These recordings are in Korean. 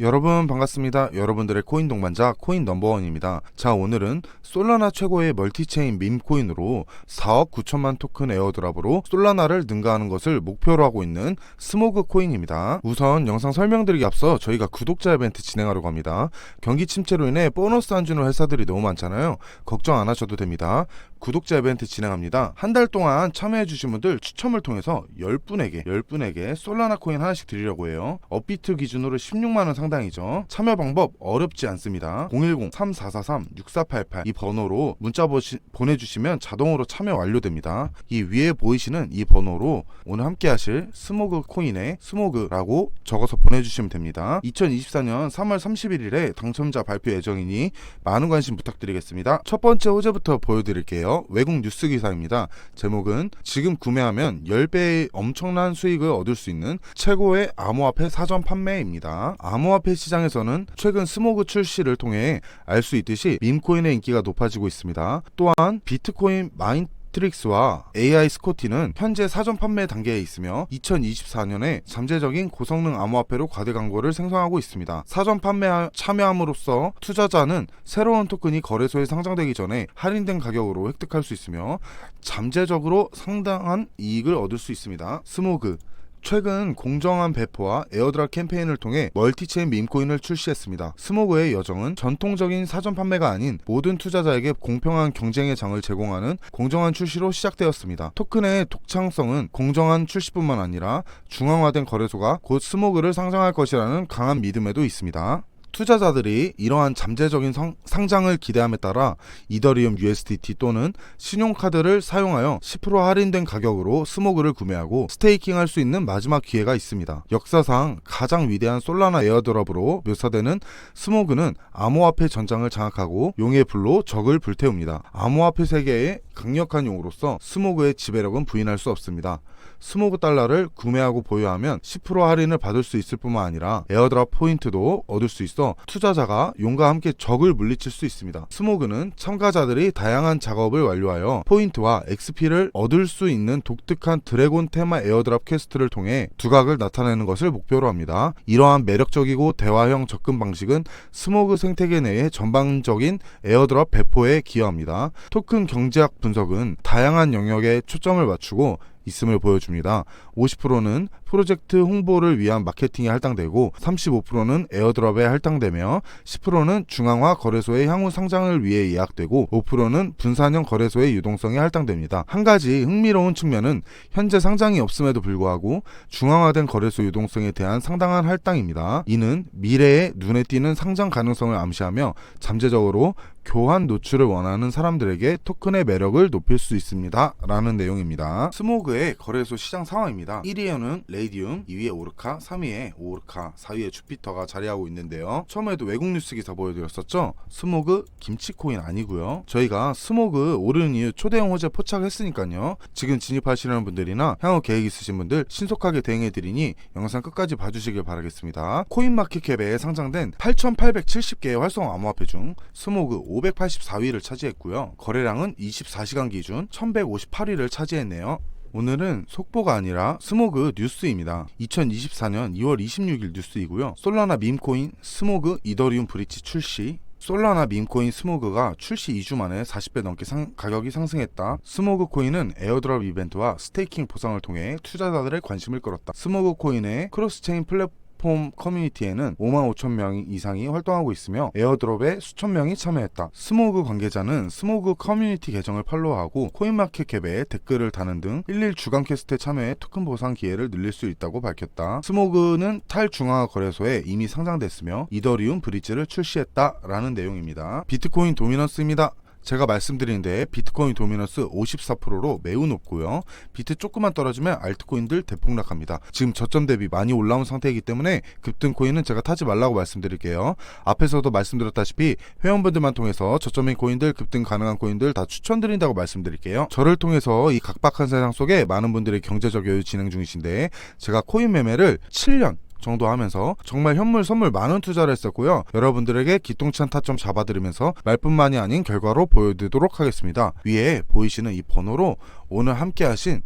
여러분 반갑습니다. 여러분들의 코인 동반자 코인 넘버원입니다. 자 오늘은 솔라나 최고의 멀티체인 밈 코인으로 4억 9천만 토큰 에어드랍으로 솔라나를 능가하는 것을 목표로 하고 있는 스모그 코인입니다. 우선 영상 설명드리기 앞서 저희가 구독자 이벤트 진행하려고 합니다. 경기 침체로 인해 보너스 안 주는 회사들이 너무 많잖아요. 걱정 안 하셔도 됩니다. 구독자 이벤트 진행합니다. 한 달 동안 참여해주신 분들 추첨을 통해서 10분에게 10분에게 솔라나 코인 하나씩 드리려고 해요. 업비트 기준으로 16만원 상당 이죠. 참여 방법 어렵지 않습니다. 010-3443-6488 이 번호로 문자 보시, 보내주시면 자동으로 참여 완료됩니다. 이 위에 보이시는 이 번호로 오늘 함께 하실 스모그 코인에 스모그라고 적어서 보내주시면 됩니다. 2024년 3월 31일에 당첨자 발표 예정이니 많은 관심 부탁드리겠습니다. 첫 번째 호재부터 보여드릴게요. 외국 뉴스 기사입니다. 제목은 지금 구매하면 10배의 엄청난 수익을 얻을 수 있는 최고의 암호화폐 사전 판매입니다. 암호화 폐 시장에서는 최근 스모그 출시를 통해 알 수 있듯이 밈코인의 인기가 높아지고 있습니다. 또한 비트코인 마인 트릭스와 AI 스코티는 현재 사전 판매 단계에 있으며 2024년에 잠재적인 고성능 암호화폐로 과대 광고를 생성하고 있습니다. 사전 판매 참여함으로써 투자자는 새로운 토큰이 거래소에 상장되기 전에 할인된 가격으로 획득할 수 있으며 잠재적으로 상당한 이익을 얻을 수 있습니다. 스모그 최근 공정한 배포와 에어드랍 캠페인을 통해 멀티체인 밈코인을 출시했습니다. 스모그의 여정은 전통적인 사전 판매가 아닌 모든 투자자에게 공평한 경쟁의 장을 제공하는 공정한 출시로 시작되었습니다. 토큰의 독창성은 공정한 출시뿐만 아니라 중앙화된 거래소가 곧 스모그를 상장할 것이라는 강한 믿음에도 있습니다. 투자자들이 이러한 잠재적인 성- 상장을 기대함에 따라 이더리움 USDT 또는 신용카드를 사용하여 10% 할인된 가격으로 스모그를 구매하고 스테이킹할 수 있는 마지막 기회가 있습니다. 역사상 가장 위대한 솔라나 에어드랍으로 묘사되는 스모그는 암호화폐 전장을 장악하고 용의 불로 적을 불태웁니다. 암호화폐 세계의 강력한 용으로서 스모그의 지배력은 부인할 수 없습니다. 스모그 달러를 구매하고 보유하면 10% 할인을 받을 수 있을 뿐만 아니라 에어드랍 포인트도 얻을 수 있어 투자자가 용과 함께 적을 물리칠 수 있습니다. 스모그는 참가자들이 다양한 작업을 완료하여 포인트와 XP를 얻을 수 있는 독특한 드래곤 테마 에어드랍 퀘스트를 통해 두각을 나타내는 것을 목표로 합니다. 이러한 매력적이고 대화형 접근 방식은 스모그 생태계 내의 전반적인 에어드랍 배포에 기여합니다. 토큰 경제학 분석은 다양한 영역에 초점을 맞추고 있음을 보여줍니다. 50%는 프로젝트 홍보를 위한 마케팅에 할당되고 35%는 에어드랍에 할당되며 10%는 중앙화 거래소의 향후 상장을 위해 예약되고 5%는 분산형 거래소의 유동성에 할당됩니다. 한 가지 흥미로운 측면은 현재 상장이 없음에도 불구하고 중앙화된 거래소 유동성에 대한 상당한 할당입니다. 이는 미래에 눈에 띄는 상장 가능성을 암시하며 잠재적으로 교환 노출을 원하는 사람들에게 토큰의 매력을 높일 수 있습니다. 라는 내용입니다. 스모그의 거래소 시장 상황입니다. 1위에는 레이디움, 2위에 오르카, 3위에 오르카, 4위에 주피터가 자리하고 있는데요. 처음에도 외국 뉴스 기사 보여드렸었죠? 스모그 김치코인 아니고요. 저희가 스모그 오르는 이유 초대형 호재 포착했으니까요. 지금 진입하시려는 분들이나 향후 계획 있으신 분들 신속하게 대응해드리니 영상 끝까지 봐주시길 바라겠습니다. 코인마켓캡에 상장된 8,870개의 활성 암호화폐 중 스모그 584위를 차지했고요. 거래량은 24시간 기준 1,158위를 차지했네요. 오늘은 속보가 아니라 스모그 뉴스입니다. 2024년 2월 26일 뉴스이고요. 솔라나 밈코인 스모그 이더리움 브릿지 출시 솔라나 밈코인 스모그가 출시 2주 만에 40배 넘게 상- 가격이 상승했다. 스모그 코인은 에어드랍 이벤트와 스테이킹 보상을 통해 투자자들의 관심을 끌었다. 스모그 코인의 크로스체인 플랫 폼 커뮤니티에는 5만 5천 명 이상이 활동하고 있으며 에어드롭에 수천 명이 참여했다. 스모그 관계자는 스모그 커뮤니티 계정을 팔로우하고 코인마켓캡에 댓글을 다는 등 11 주간 퀘스트에 참여해 토큰 보상 기회를 늘릴 수 있다고 밝혔다. 스모그는 탈중앙화 거래소에 이미 상장됐으며 이더리움 브릿지를 출시했다라는 내용입니다. 비트코인 도미넌스입니다. 제가 말씀드리는데 비트코인 도미넌스 54%로 매우 높고요. 비트 조금만 떨어지면 알트코인들 대폭락합니다. 지금 저점 대비 많이 올라온 상태이기 때문에 급등 코인은 제가 타지 말라고 말씀드릴게요. 앞에서도 말씀드렸다시피 회원분들만 통해서 저점인 코인들 급등 가능한 코인들 다 추천드린다고 말씀드릴게요. 저를 통해서 이 각박한 세상 속에 많은 분들의 경제적 여유 진행 중이신데 제가 코인 매매를 7년 정도 하면서 정말 현물 선물 많은 투자를 했었고요. 여러분들에게 기똥찬 타점 잡아드리면서 말뿐만이 아닌 결과로 보여드리도록 하겠습니다. 위에 보이시는 이 번호로 오늘 함께 하신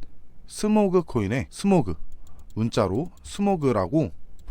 스모그 코인의 스모그 문자로 스모그라고